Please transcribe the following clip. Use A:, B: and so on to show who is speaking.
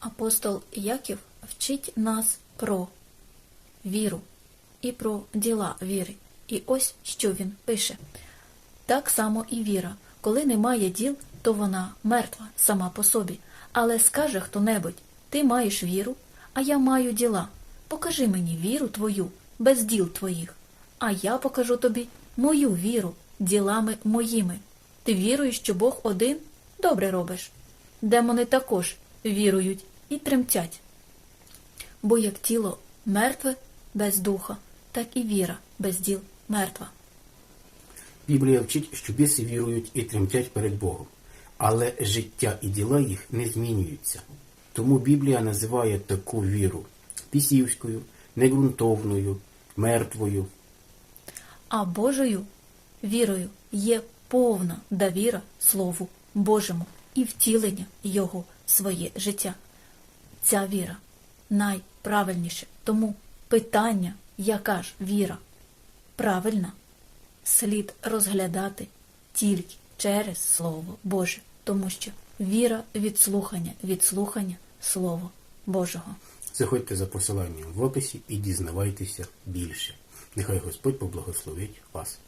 A: Апостол Яків вчить нас про віру і про діла віри. І ось що він пише. Так само і віра. Коли немає діл, то вона мертва сама по собі. Але скаже хто-небудь, ти маєш віру, а я маю діла. Покажи мені віру твою, без діл твоїх, а я покажу тобі мою віру ділами моїми. Ти віруєш, що Бог один? Добре робиш. Демони також вірують і тремтять. Бо як тіло мертве без духа, так і віра без діл мертва.
B: Біблія вчить, що біси вірують і тремтять перед Богом, але життя і діла їх не змінюються. Тому Біблія називає таку віру пісівською, неґрунтовною, мертвою.
A: А Божою вірою є повна довіра Слову Божому і втілення Його в своє життя. Ця віра найправильніше. Тому питання, яка ж віра правильна, слід розглядати тільки через Слово Боже, тому що віра від слухання, від слухання Слова Божого.
B: Заходьте за посиланням в описі і дізнавайтеся більше. Нехай Господь поблагословить вас.